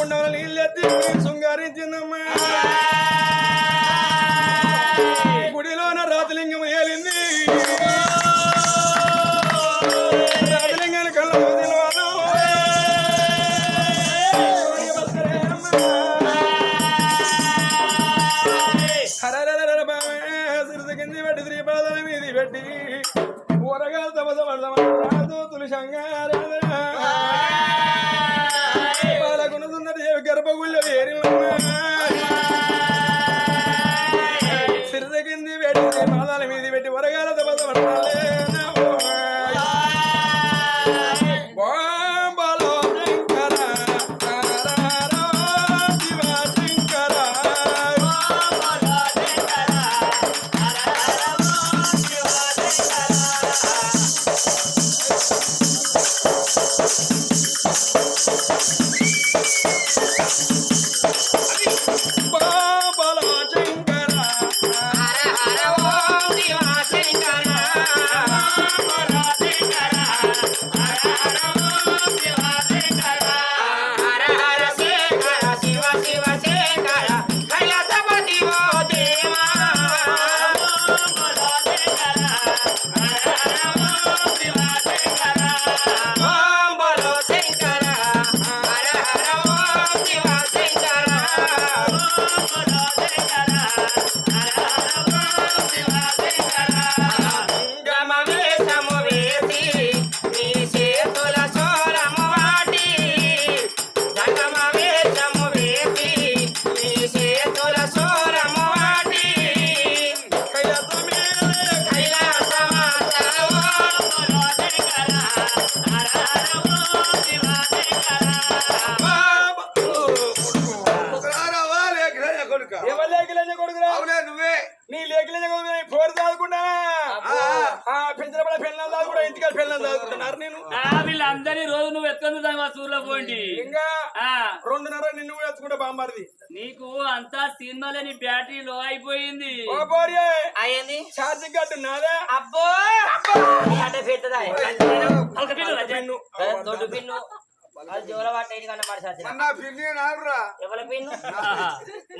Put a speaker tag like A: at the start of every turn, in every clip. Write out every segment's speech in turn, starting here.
A: കൊണ്ടവളിയില്ലാത്ത
B: സുങ്കാരി ചെന്നമ്മ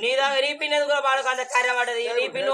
A: నీ
C: దాకా
A: రీపిన్ పిన్నది కూడా
D: బాగా కార్యం పడ్డది.
A: నీ
E: పిన్ను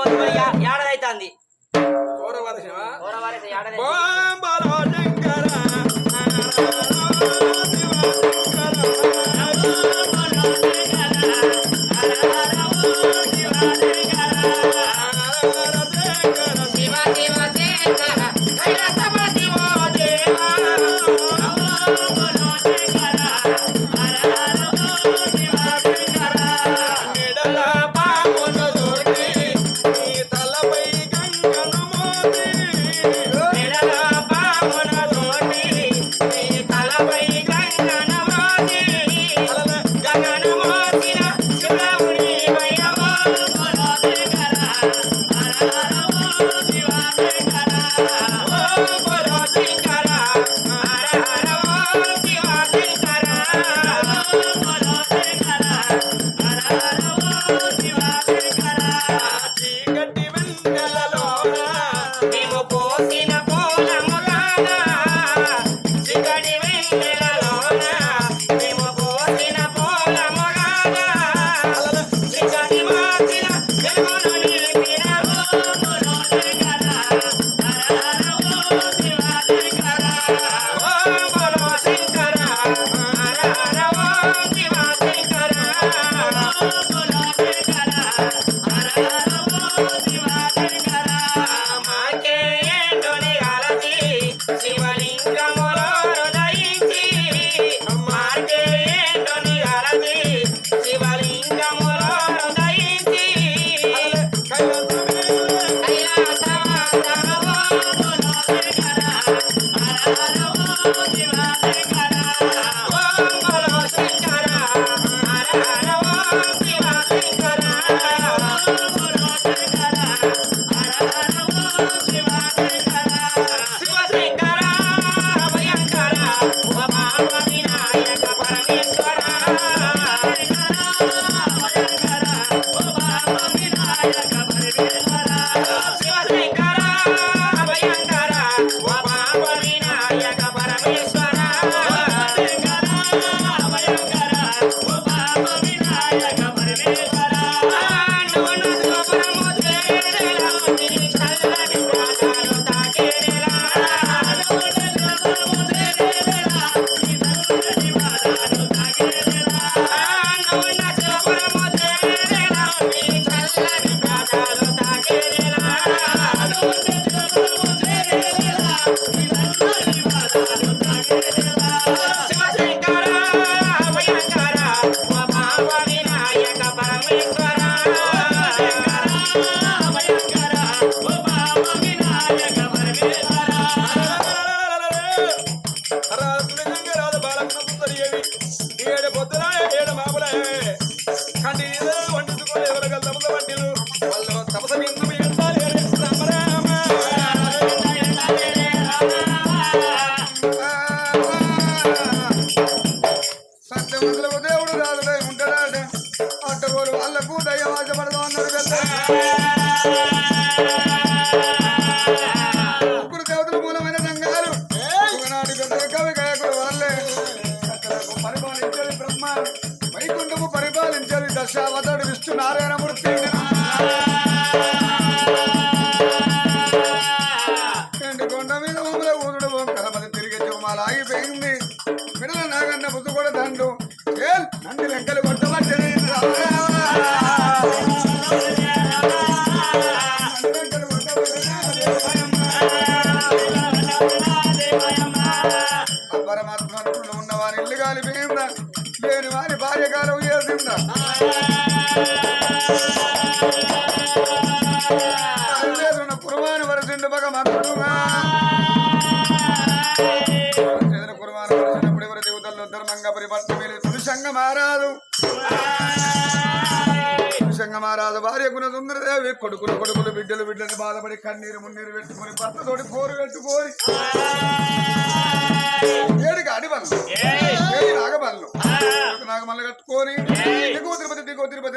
E: కొడుకులు కొడుకులు బిడ్డలు బిడ్డలు బాధపడి కన్నీరు మున్నీరు పెట్టుకొని భర్తతోటి పోరు పెట్టుకొని.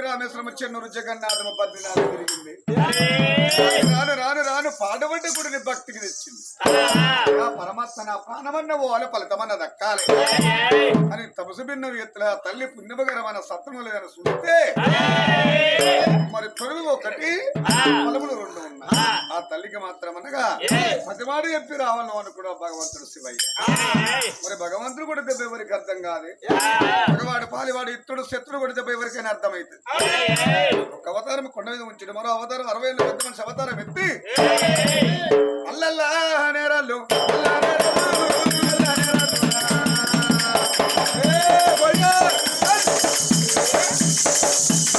E: రామేశ్వరం చెన్నూరు జగన్నాథమ బద్రీనాథ్ తిరిగింది. రాను రాను రాను పాడబడ్డ గుడిని భక్తికి తెచ్చింది. ఆ పరమాత్మ నా ప్రాణమన్న పోవాలి ఫలితమన్న దక్కాలి. అని తపసు భిన్న ఎత్తుల తల్లి పుణ్యభగరమైన సత్వము లేదని చూస్తే మరి తొలుగు ఒకటి ఫలములు రెండు ఉన్నాయి. ఆ తల్లికి మాత్రం అనగా ప్రతివాడు చెప్పి రావాలను అనుకున్న భగవంతుడు శివయ్య. మరి భగవంతుడు కూడా దెబ్బ ఎవరికి అర్థం కాదు? మగవాడు పాలివాడు ఇత్తుడు శత్రుడు కూడా దెబ్బ ఎవరికైనా అర్థమైతుంది. ఒక అవతారం కొండ మీద ఉంచడం మరో అవతారం అరవై ఏళ్ళు పెద్ద మనిషి అవతారం ఎత్తి అల్లల్లా నేరాలు Thank నేరాలు,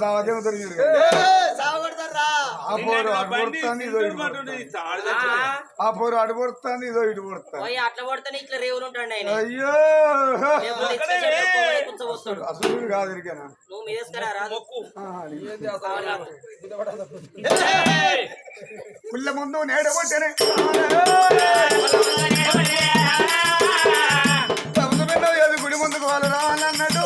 E: సావదేమో దొరికింది ఆ పోరు అటు పొడుస్తాంది ఇదో ఇటు
A: కొడితేనే ఇట్లా రేవులు ఉంటాడు
E: అయ్యో. అసలు కాదు
A: నువ్వు
E: పుల్ల ముందు నేడు పుట్టినే తమసు బిడ్డ ఏది గుడి ముందుకు వాళ్ళు రావాలన్నాడు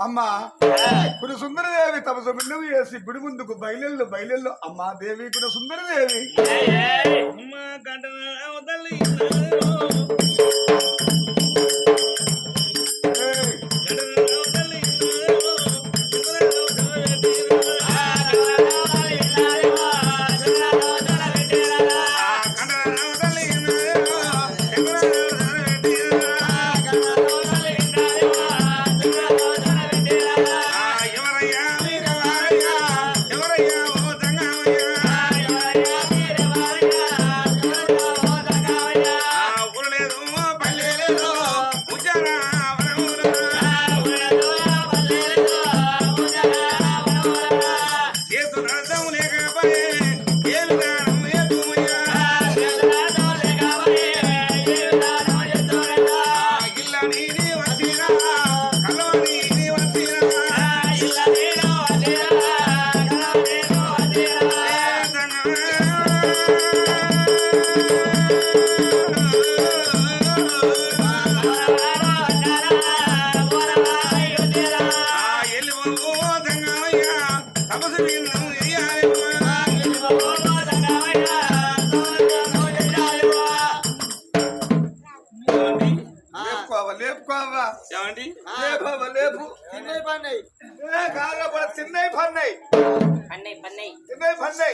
E: అమ్మా కుల సుందరదేవి తపసు బిన్నవి చేసి గుడి ముందుకు బయలు బయలు అమ్మా దేవి కుల సుందరదేవి. లేపు.
B: తిన్నాయి పన్నాయి
E: ఏ కాదురా పడ తిన్నై పన్నై. తిన్నై పన్నై.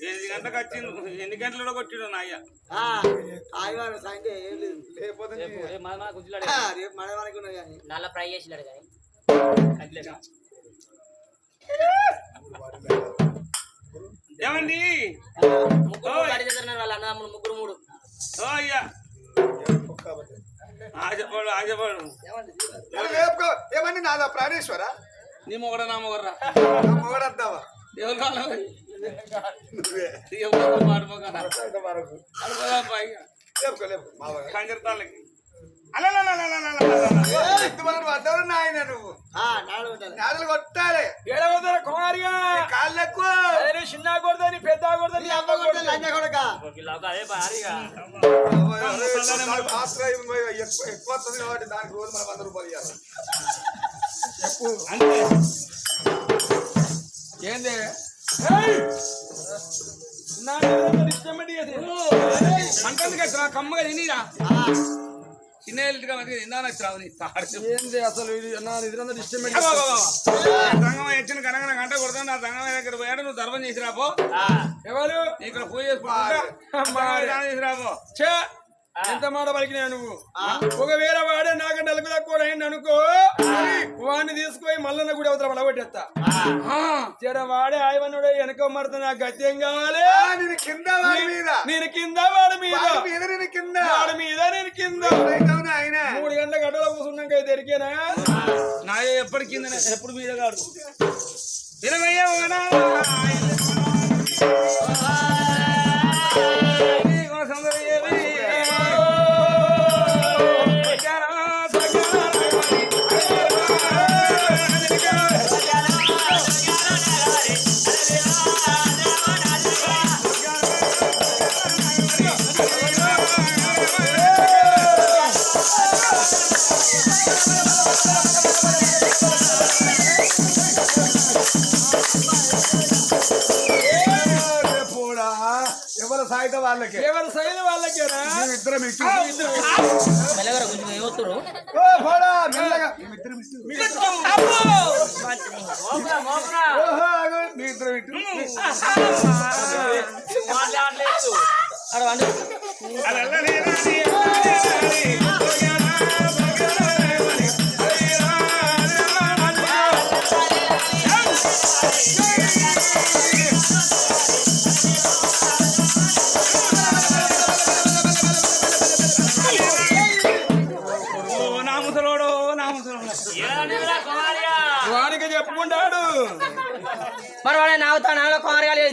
F: ఎనిమిది గంటలకు ఎన్ని గంటలలో కొట్టిండు నాయ్య.
B: ఆదివారం సాయంత్రం ఏం లేదు.
E: లేకపోతే
B: ఆ, రేపు మన వరకు
A: నల్ల ఫ్రై చేసినాడు కానీ.
F: ఏమండి?
A: ముగ్గురు వాళ్ళ అన్నదమ్ములు ముగ్గురు మూడు.
F: ఓ అయ్యా
E: మరి లేపుకో ఏమని నాదా ప్రాణేశ్వర?
F: నీ మొగడ నా మొగర్రా
E: మొగడద్దావా
F: ఎవరు కావాలి? ఎవరు మాడిపోకరా
E: ఇంత వరకు
F: పైగా
E: లేపుకో లేపు మావగా
F: కంజరతాళ్ళకి.
E: కొట్టాలి
F: ఏడవదర కుమారిగా?
E: కాళ్ళకు
F: అదే చిన్న కొడదని పెద్ద కొడదని
B: అమ్మ కొడితే లంజ కొడక
A: అదే భారీగా
E: పాత్ర ఎక్కువ ఎక్కువ వస్తుంది కాబట్టి దానికి రోజు మనం వంద రూపాయలు ఇవ్వాలి
F: ఏంది కమ్మగా తినిరా. చిన్న ఎల్లిగా మంచిగా నీ తాడు.
B: ఏంది అసలు నా నిద్ర డిస్టర్బెన్స్
F: సంగం ఎచ్చిన కనగన గంట కొడతాను నా సంగం దగ్గర పోయాడు నువ్వు ధర్మం చేసి రాపో ఎవరు? ఇక్కడ పూజ చేసుకుంటా. చేసి రాపో చే ఎంత మాట పలికినా నువ్వు? ఒకవేళ వాడే నాకు నలుగు తక్కువ అయింది అనుకో వాడిని తీసుకొని మల్లన్న గుడి అవతల పడగొట్టేస్తా జర వాడే ఆయవనుడు వెనక మరత నాకు గత్యం కావాలి
E: నేను కింద వాడి మీద.
F: నేను కింద వాడి మీద.
E: మీద నేను కింద.
F: వాడి మీద నేను కింద. మూడు గంటల గడ్డలో కూర్చున్నాక దొరికేనా నా ఎప్పటి కింద ఎప్పుడు మీద కాదు ఇరవయ్య
E: వాళ్ళకి.
F: ఎవరు సైన్ వాళ్ళకేనా
E: ఇద్దరం. ఇచ్చు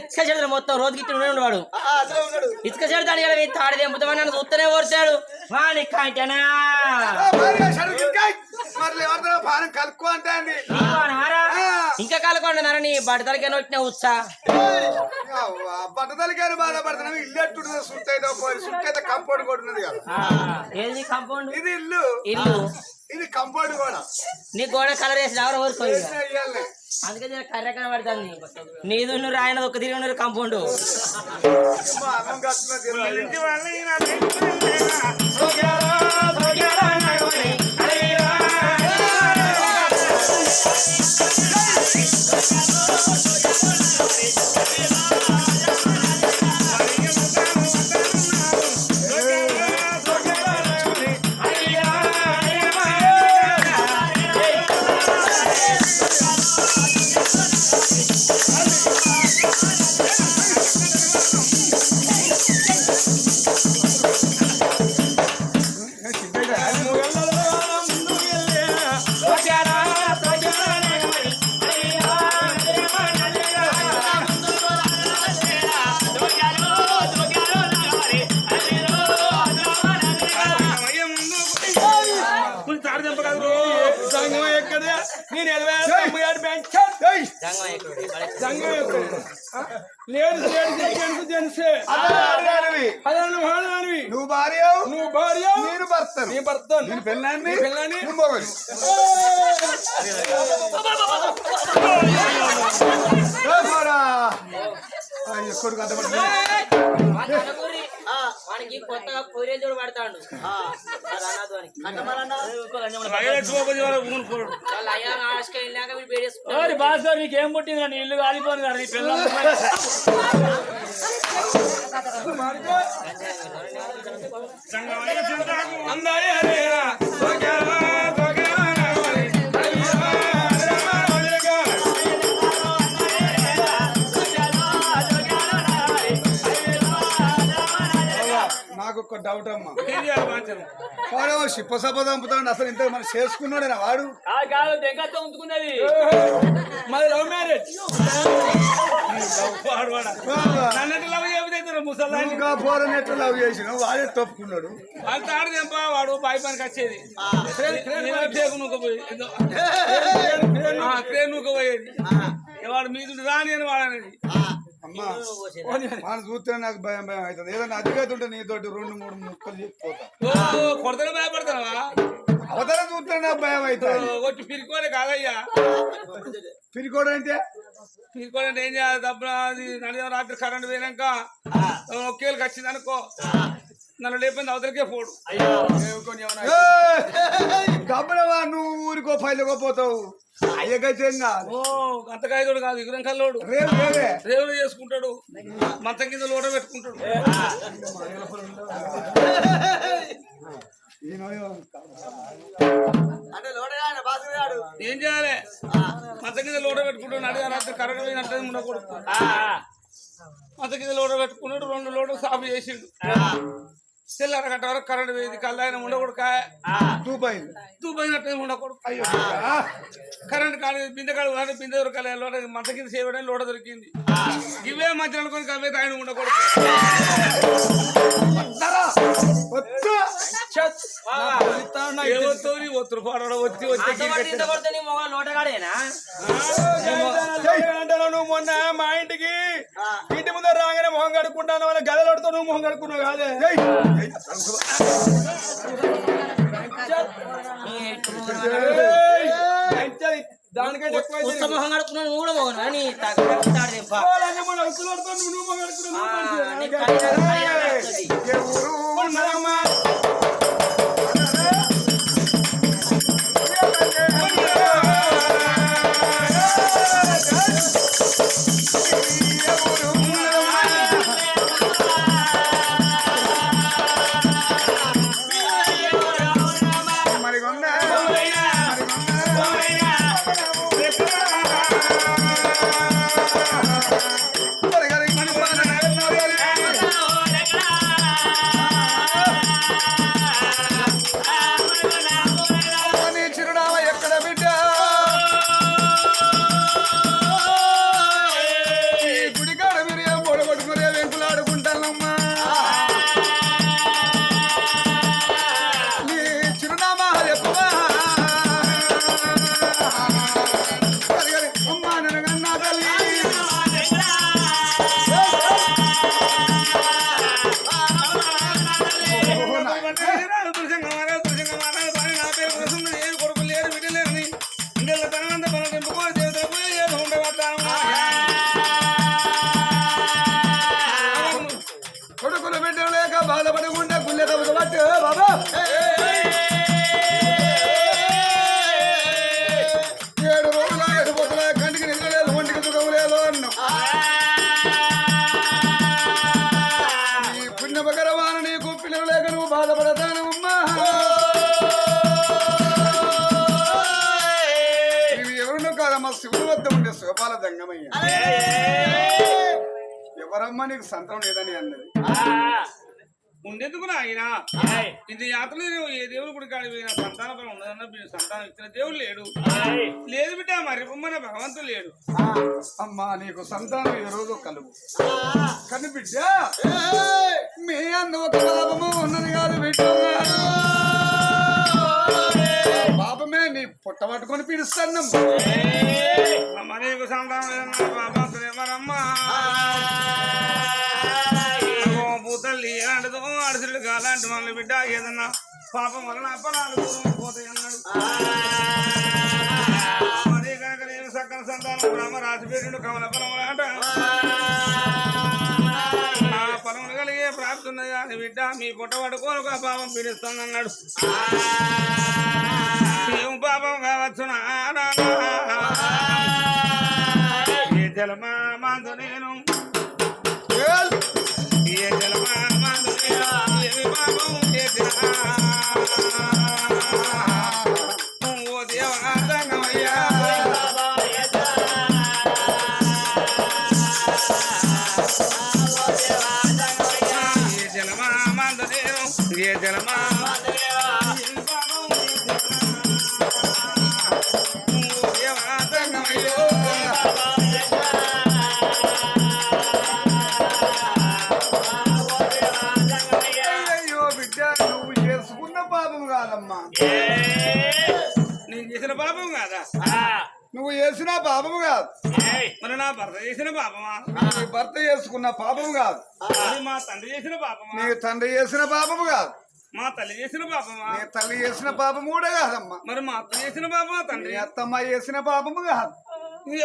A: ఇసుక చెడుతాడు మొత్తం రోజుకి ఇట్లా ఉండే వాడు
B: అసలు ఉన్నాడు.
A: ఇసుక చెడుతాడు కదా తాడి తెంపుతామని నన్ను చూస్తూనే ఓర్చాడు. వాని కాంటనా
E: కలుక్కో అంటే
A: ఇంకా కలకొండన్నారా నీ బట్టలకే నొట్టిన ఉత్సా.
E: బట్టదలికారు బాధపడుతున్నాం ఇల్లు ఎట్టుంటుందో సుట్టు అయితే పోయి సుట్టు అయితే కంపౌండ్ కూడా ఉన్నది కదా.
A: ఏది కాంపౌండ్
E: ఇది ఇల్లు.
A: ఇల్లు.
E: ఇది కంపౌండ్ కూడా.
A: నీ గోడ కలర్ వేసి ఎవరు
E: ఇయ్యాలే.
A: అందుకే జర కర్ర కనబడుతుంది నీదు నువ్వు ఆయన ఒక తిరిగి ఉన్నారు compound
F: ladies ladies gents gents నువ్వు
E: భార్య
F: నువ్వు భార్య?
E: నేను భర్త
F: నీ భర్త
E: నేను పెళ్ళాన్ని?
F: పెళ్ళాన్ని.
E: నువ్వు మొగలు
B: అర్థపడుతుంది
A: వానికి కొత్తగా కొరియలు చూడు పడతాడు
G: భాస్కర్ నీకేం పుట్టింది నీ ఇల్లు కాలిపోను కదా నీ
F: అందాయ హరేరా
E: నాకు ఒక డౌట్ అమ్మా శిప్ప సభ చంపుతాడు అసలు ఇంత మనం చేసుకున్నాడు వాడు.
G: మాది లవ్ మ్యారేజ్.
F: లవ్
E: ఎట్లా వాడే తప్పుకున్నాడు.
F: అంత ఆడదేంపా వాడు పై పనికి వచ్చేది. క్రేన్ నూకపోయేది వాడు మీదుడు రాని అని వాడనేది
E: అమ్మా మనం చూస్తే నాకు భయం భయం అవుతుంది. ఏదైనా అధికత ఉంటే నీతోటి రెండు మూడు ముక్కలు చెప్పిపోతా
F: ఓ కొడతనే భయపడతావా?
E: అవతల చూస్తే నాకు భయం అవుతుంది
F: వచ్చి పిరికోడే కాదయ్యా.
E: పిరికోడు అంటే
F: పిరికోడే ఏం చేయాలి? నడిచిన రాత్రి కరెంట్ పోయినాక ఒకేళ్ళకి వచ్చింది అనుకో నన్ను లేపింది అవతలకే పోడు.
E: డబ్బులవా నువ్వు ఊరికో ఫైలుకో పోతావు. అయ్యకైతే కాదు
F: ఓ అంతకాయతోడు కాదు ఇగురం కల్లోడు.
E: రేవే
F: రేవులు చేసుకుంటాడు. మంచం కింద లోట పెట్టుకుంటాడు. ఏం చేయాలి? మంచం కింద లోట పెట్టుకుంటాడు నడిచిన రాత్రి కరెంట్ పోయినట్టు ఉండకూడదు మంచం కింద లోట పెట్టుకున్నాడు రెండు లోటలు సాఫ్ చేసిండు. తెల్లార గంట వరకు కరెంట్ పోయింది కళ్ళాయన ఉండకూడదు
E: దుబాయ్
F: తూపోయినట్టు ఉండకూడదు
E: అయ్యో.
F: కరెంట్ కాదు బిందె కాడు కాదు బిందె దొరకాలి లోట మంచం కింద చేయడం లోట దొరికింది. ఇవే మధ్య అనుకొని అవే తాగిన ఉండకూడదు ఒత్తురు వచ్చి
B: నువ్వు మొన్న మా ఇంటికి ఇంటి ముందర రాగానే మొహం కడుక్కుంటాను వాళ్ళ గదలడితో నువ్వు మొహం కడుక్కున్నావు కాదే. దానికంటే ఎక్కువ
A: ఉత్త మొహం కడుక్కున్నావు నువ్వు కూడా మొగను నీ తగ్గుతాడు
E: నీకు సంతానం లేదని అన్నది.
F: ఉండేందుకు ఆయన ఇది యాత్రలు ఏ దేవుడు గుడి కాడి పోయిన సంతాన బలం వీడు సంతానం ఇచ్చిన దేవుడు లేడు. లేదు బిడ్డ మరి మన భగవంతుడు లేడు.
E: అమ్మా నీకు సంతానం ఈ రోజు కలుగు. కానీ బిడ్డ మీ అన్న ఒక పాపము ఉన్నది కాదు బిడ్డ. పాపమే నీ పుట్ట పట్టుకొని పిలుస్తాను
F: అమ్మ నీకు సంతానం లేదన్న ఇలాంటి మనల్ని బిడ్డ ఏదన్నా పాపం వలన అప్పడాలు పోతాయి అన్నాడు. మరీ కనుక నేను సకల సంతానం బ్రహ్మ రాసి పెట్టిండు కమల పొలం అంట కాదు బిడ్డ మీ పుట్ట పడుకోను పాపం పీడిస్తుంది అన్నాడు ఏం పాపం కావచ్చు ఏ జలమా మాధుని పాపం కాదు. మా తండ్రి చేసిన పాపమా?
E: నీ తండ్రి చేసిన పాపం కాదు.
F: మా తల్లి చేసిన పాపమా?
E: నీ తల్లి చేసిన పాపం కూడా కాదమ్మా.
F: మరి మా అత్త చేసిన పాపమా తండ్రి?
E: అత్తమ్మ చేసిన పాపము కాదు.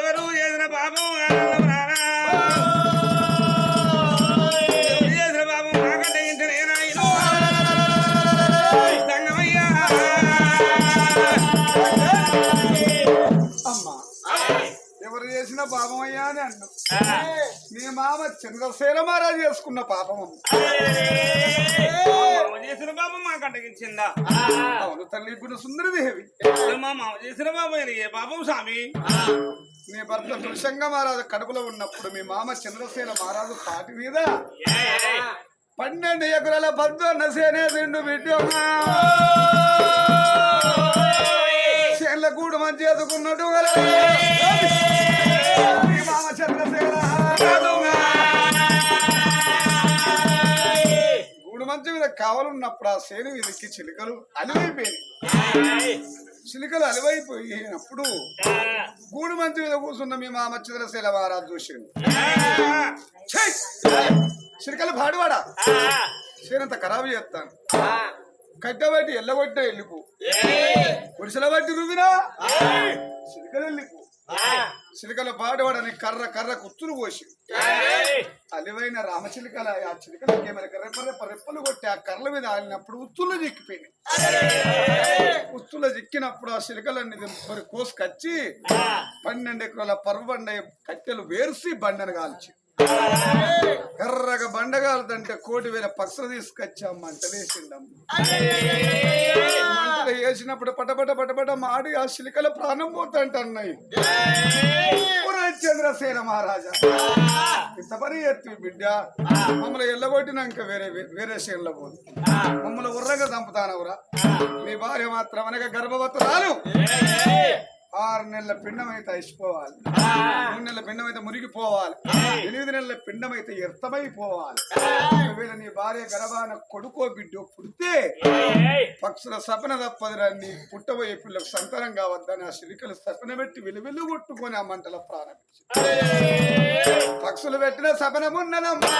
F: ఎవరు చేసిన పాపం? చేసిన పాపం
E: అయ్యా అని అన్ను మీ మామ చంద్రశేల మహారాజు చేసుకున్న పాపం
F: చేసిన పాపం మా కంటకించిందా
E: అవును తల్లి గుణ సుందరదేవి
F: మా మామ చేసిన పాపం ఏ పాపం స్వామి?
E: మీ భర్త తులసంగ మహారాజు కడుపులో ఉన్నప్పుడు మీ మామ చంద్రసేన మహారాజు పాటి మీద పన్నెండు ఎకరాల పద్దు సేనే రెండు బిడ్డ. చేన్ల కూడు మంచి ఎదుకున్నట్టు మంచి మీద కావాలన్నప్పుడు ఆ సేను మీదకి చిలుకలు అలివైపోయినాయి. చిలుకలు అలివైపోయినప్పుడు గూడు మంచి మీద కూర్చున్న మీ మామ చంద్రశీల మహారాజు చూసిండు. ఛీ! చిలుకలు పాడువాడా? సేనంత ఖరాబు చేస్తాను. కట్టబట్టి ఎల్లబట్టిన వెళ్ళిపో పురుషుల బట్టి రువినా చిలుకలు వెళ్ళిపో చిలుకల పాడువాడని కర్ర కర్ర కుచ్చులు పోసి అలివైన రామచిలుకల ఆ చిలుకలకి ఏమైనా రెప్ప రెప్ప రెప్పలు కొట్టి ఆ కర్రల మీద ఆడినప్పుడు ఉచ్చులు చిక్కిపోయినాయి. ఉచ్చులో చిక్కినప్పుడు ఆ చిలుకలన్నీ దింపుకొని కోసుకొచ్చి పన్నెండు ఎకరాల పర్వండ కట్టెలు వేర్సి బండను కాల్చి. ఎర్రగా బండ కాలుతుంటే కోటి వేల పక్షులు తీసుకొచ్చి ఆ మంట వేసిండమ్మ మంటలు వేసినప్పుడు పటపట పటపట మాడి ఆ చిలుకల ప్రాణం పోతుంట అన్నాయి చంద్రసేన మహారాజా. ఇంత పని ఎత్తి బిడ్డ. మమ్మల్ని ఎల్లగొట్టినాక వేరే వేరే చేనులో పోదు. మమ్మల్ని ఉర్రగా చంపుతానవురా. మీ భార్య మాత్రం అనగా గర్భవతురాలు. ఆరు నెలల పిండం అయితే అయిపోవాలి. మూడు నెలల పిండం అయితే మురిగిపోవాలి ఎనిమిది నెలల పిండం అయితే ఎర్తమైపోవాలి ఒకవేళ నీ భార్య గర్భాన కొడుకో బిడ్డో పుడితే పక్షుల సపన తప్పదురా నీ పుట్టబోయే పిల్లకు సంతానం కావద్దని ఆ శిలికలు సపన పెట్టి వెలువెలు కొట్టుకొని ఆ మంటల ప్రారంభించి పక్షులు పెట్టిన సపనమున్నదమ్మా.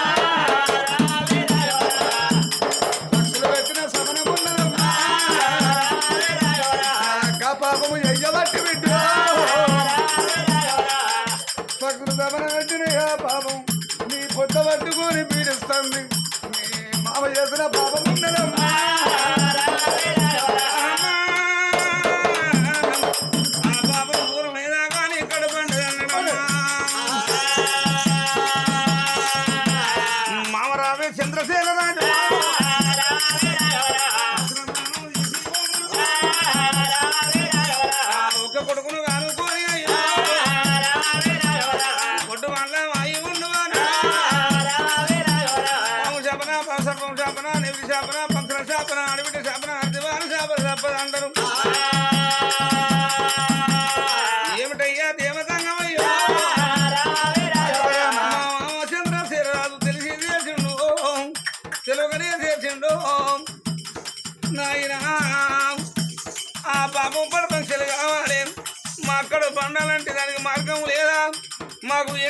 E: ఎయ్యబట్టి బిడ్డ పక్షులు పాపం నీ పొట్ట పట్టుకొని పీడిస్తుంది. నీ మామ చేసిన పాపం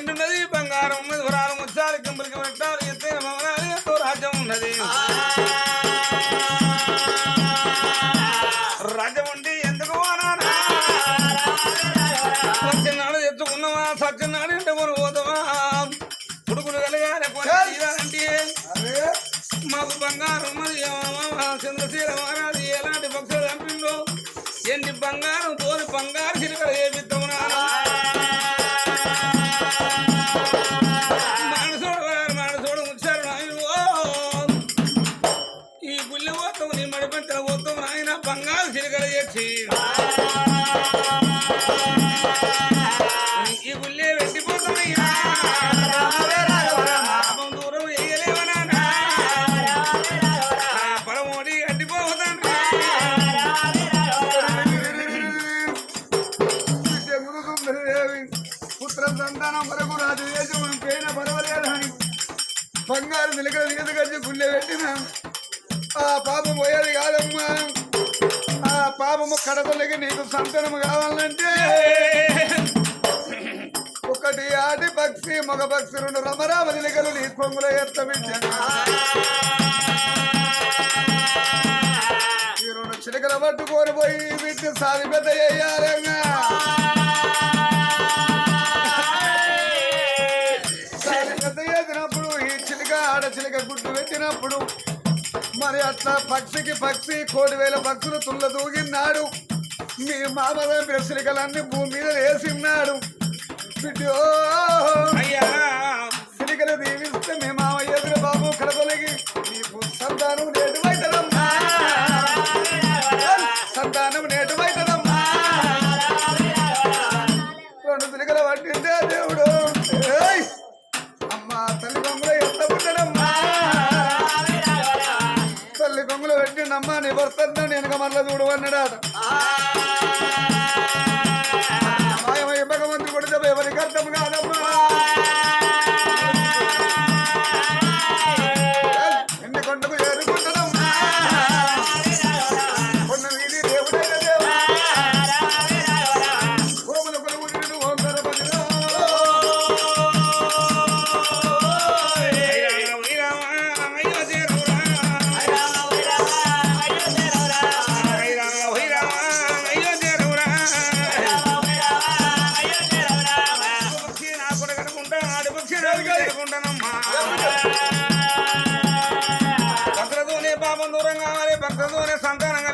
F: என்று நதி பங்காரம் முத்தாறு கம்பருக்கு வெட்டாறு எத்தனை மகனாலே தோராஜம் நதி. బంగారు
E: నిలకడ తీసుకొచ్చి గుళ్ళె పెట్టిన. ఆ పాపం పోయేది కాదమ్మా. ఆ పాపము కడపలకి నీకు సంతానం కావాలంటే ఒకటి ఆటి పక్షి మగ పక్షి రెండు రమరామ నిలకలు నీ కొంగుల ఎత్త ఈ రెండు చిలకలు పట్టుకొని పోయి వీటిని సాది పెద్ద చేయాలంగా గుడ్డు పెట్టినప్పుడు మరి అట్లా పక్షికి పక్షి కోటి వేల పక్షులు తుల్ల దూగినాడు మీ మామ దగ్గర చిలుకలన్నీ భూమి మీద వేసిన్నాడు. చిలుకలు దీవిస్తే మీ మామ ఎదురు బాబు కడపలికి. నీకు సంతానం నేటు సంతానం నేటు వైతదమ్మా రెండు చిలుకల పట్టిందే దేవుడు. పెట్టిండమ్మా నీ భర్త నేను మరల చూడు అన్నాడు మాయమయ్య భగవంతుడు కొడితే ఎవరికి అర్థం కాదమ్మా.